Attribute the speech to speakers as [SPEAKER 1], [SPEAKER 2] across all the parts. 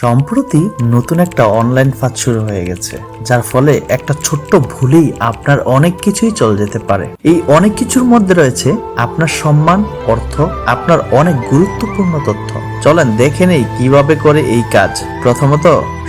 [SPEAKER 1] সম্প্রতি নতুন একটা অনলাইন ফাঁদ শুরু হয়ে গেছে, যার ফলে একটা ছোট্ট ভুলেই আপনার অনেক কিছুই চলে যেতে পারে। এই অনেক কিছুর মধ্যে রয়েছে আপনার সম্মান, অর্থ, আপনার অনেক গুরুত্বপূর্ণ তথ্য। চলেন দেখে নেই কীভাবে করে এই কাজ। প্রথমত,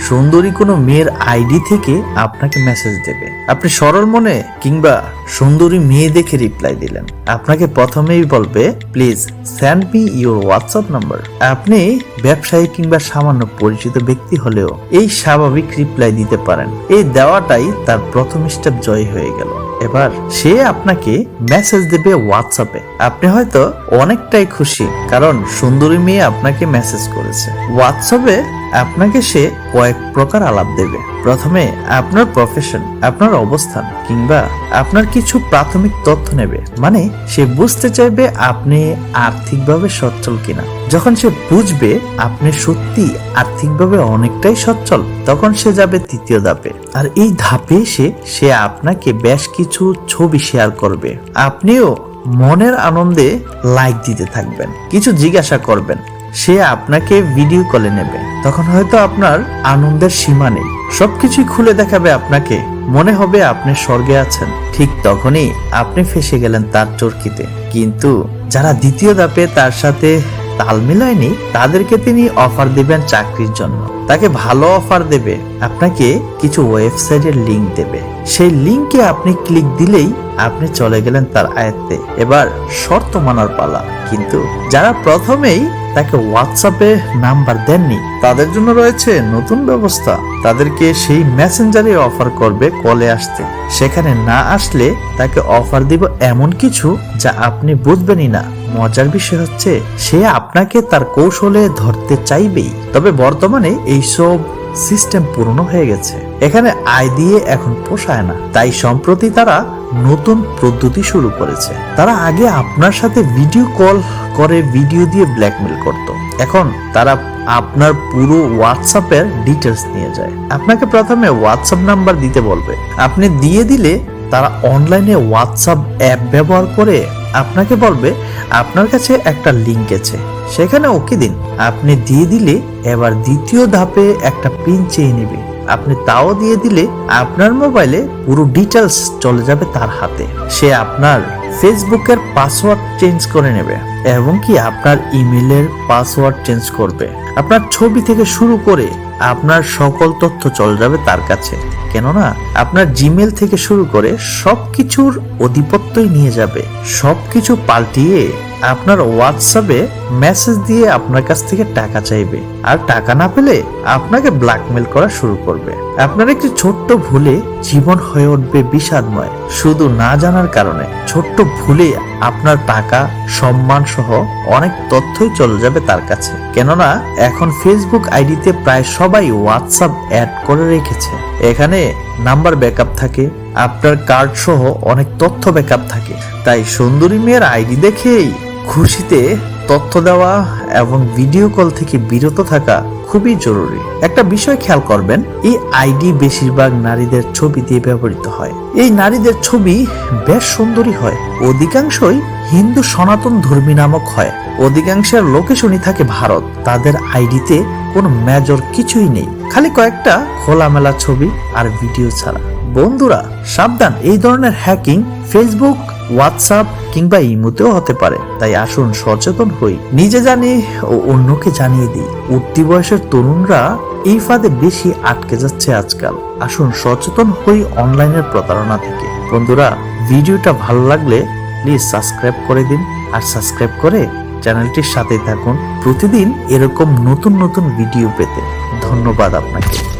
[SPEAKER 1] সুন্দরী কোনো মেয়ের আইডি থেকে আপনাকে মেসেজ দেবে। আপনি সরল মনে কিংবা সুন্দরী মেয়ে দেখে রিপ্লাই দিলেন। আপনাকে প্রথমেই বলবে please send me your WhatsApp number আপনি ব্যবসায়ী কিংবা সামান্য পরিচিত ব্যক্তি হলেও এই স্বাভাবিক রিপ্লাই দিতে পারেন। এই দেওয়াটাই তার প্রথম স্টেপ জয় হয়ে গেল। এবার সে আপনাকে মেসেজ দেবে হোয়াটসঅ্যাপে আপনি হয়তো অনেকটাই খুশি, কারণ সুন্দরী মেয়ে আপনাকে মেসেজ করেছে। হোয়াটসঅ্যাপে আপনাকে সে কয়েক প্রকার আলাপ দেবে। প্রথমে আপনার প্রফেশন আপনার অবস্থান কিংবা আপনার কিছু প্রাথমিক তথ্য নেবে। মানে সে বুঝতে চাইবে আপনি আর্থিকভাবে সচ্ছল কিনা। যখন সে বুঝবে আপনি সত্যি আর্থিকভাবে অনেকটাই সচ্ছল, তখন সে যাবে তৃতীয় ধাপে। আর এই ধাপে এসে সে আপনাকে বেশ কিছু ছবি শেয়ার করবে। আপনিও মনের আনন্দে লাইক দিতে থাকবেন, কিছু জিজ্ঞাসা করবেন। সে আপনাকে ভিডিও কলে নেবে। তখন হয়তো আপনার আনন্দের সীমা নেই। সবকিছুই খুলে দেখাবে আপনাকে। মনে হবে আপনি স্বর্গে আছেন। ঠিক তখনই আপনি ফেসে গেলেন তার চরকিতে। কিন্তু যারা দ্বিতীয় ধাপে তার সাথে তাল মিলায়নি, তাদেরকে তিনি অফার দিবেন চাকরির জন্য। তাকে ভালো অফার দেবে। আপনাকে কিছু ওয়েবসাইটের লিংক দেবে। সেই লিংকে আপনি ক্লিক দিলেই আপনি চলে গেলেন তার আয়ত্তে। এবার শর্ত মানার পালা। কিন্তু যারা প্রথমেই তাকে হোয়াটসঅ্যাপে নাম্বার দেননি। তাদের জন্য রয়েছে নতুন ব্যবস্থা। তাদেরকে সেই মেসেঞ্জারে অফার করবে কলে আসতে। সেখানে না আসলে তাকে অফার দিব এমন কিছু যা আপনি বুঝবেনই না। মজার বিষয় হচ্ছে, সে আপনাকে তার কৌশলে ধরতে চাইবেই। তবে বর্তমানে এইসব সিস্টেম পুরনো হয়ে গেছে। এখানে আয় দিয়ে এখন পোষায় না। তাই সম্প্রতি তারা নতুন পদ্ধতি শুরু করেছে। তারা আগে আপনার সাথে ভিডিও কল করে ভিডিও দিয়ে ব্ল্যাকমেল করত। এখন তারা আপনার পুরো হোয়াটসঅ্যাপের ডিটেলস নিয়ে যায়। আপনাকে প্রথমে হোয়াটসঅ্যাপ নাম্বার দিতে বলবে। আপনি দিয়ে দিলে তারা অনলাইনে হোয়াটসঅ্যাপ অ্যাপ ব্যবহার করে আপনাকে বলবে, আপনার কাছে একটা লিঙ্ক আছে। সেখানে ওকে দিন। আপনি দিয়ে দিলে এবার দ্বিতীয় ধাপে একটা পিন চেয়ে নেবে। আপনি তাও দিয়ে দিলে আপনার মোবাইলে পুরো ডিটেলস চলে যাবে তার হাতে। সে আপনার ফেসবুকের পাসওয়ার্ড চেঞ্জ করে নেবে এবং কি আপনার ইমেলের পাসওয়ার্ড চেঞ্জ করবে। আপনার ছবি থেকে শুরু করে আপনার সকল তথ্য চলে যাবে তার কাছে। কেননা, আপনার জিমেল থেকে শুরু করে সবকিছুর অধিপত্যই নিয়ে যাবে। সবকিছু পাল্টিয়ে আপনার হোয়াটসঅ্যাপে মেসেজ দিয়ে আপনার কাছ থেকে টাকা চাইবে। আর টাকা না পেলে আপনাকে ব্ল্যাকমেল করা শুরু করবে। আপনার একটি ছোট্ট ভুলে জীবন হয়ে উঠবে বিষাদময়। শুধু না জানার কারণে ছোট্ট ভুলে আপনার টাকা, সম্মান সহ অনেক তথ্যই চলে যাবে তার কাছে। কেননা এখন ফেসবুক আইডিতে প্রায় সবাই হোয়াটসঅ্যাপ অ্যাড করে রেখেছে। এখানে নাম্বার ব্যাকআপ থাকে, আপনার কার্ড সহ অনেক তথ্য ব্যাকআপ থাকে। তাই সুন্দরী মেয়ের আইডি দেখেই খুশিতে তথ্য দেওয়া এবং ভিডিও কল থেকে বিরত থাকা খুবই জরুরি। একটা বিষয় খেয়াল করবেন, এই আইডি বেশিরভাগ নারীদের ছবি দিয়ে ব্যবহৃত হয়। এই নারীদের ছবি বেশ সুন্দরী হয়। অধিকাংশই হিন্দু সনাতন ধর্মী নামক হয়। অধিকাংশের লোকেশনই থাকে ভারত। তাদের আইডিতে কোনো মেজর কিছুই নেই। খালি কয়েকটা খোলামেলা ছবি আর ভিডিও ছাড়া। বন্ধুরা, সাবধান, এই ধরনের হ্যাকিং ফেসবুক হোয়াটসঅ্যাপ কিংবা ইমোতেও হতে পারে। তাই আসুন সচেতন হই। নিজে জানি ও অন্যকে জানিয়ে দিই। উঠতি বয়সের তরুণরা এই ফাঁদে বেশি আটকে যাচ্ছে আজকাল। আসুন সচেতন হই অনলাইনের প্রতারণা থেকে। বন্ধুরা, ভিডিওটা ভালো লাগলে প্লিজ সাবস্ক্রাইব করে দিন। আর সাবস্ক্রাইব করে চ্যানেলটির সাথে থাকুন। প্রতিদিন এরকম নতুন নতুন ভিডিও পেতে। ধন্যবাদ আপনাকে।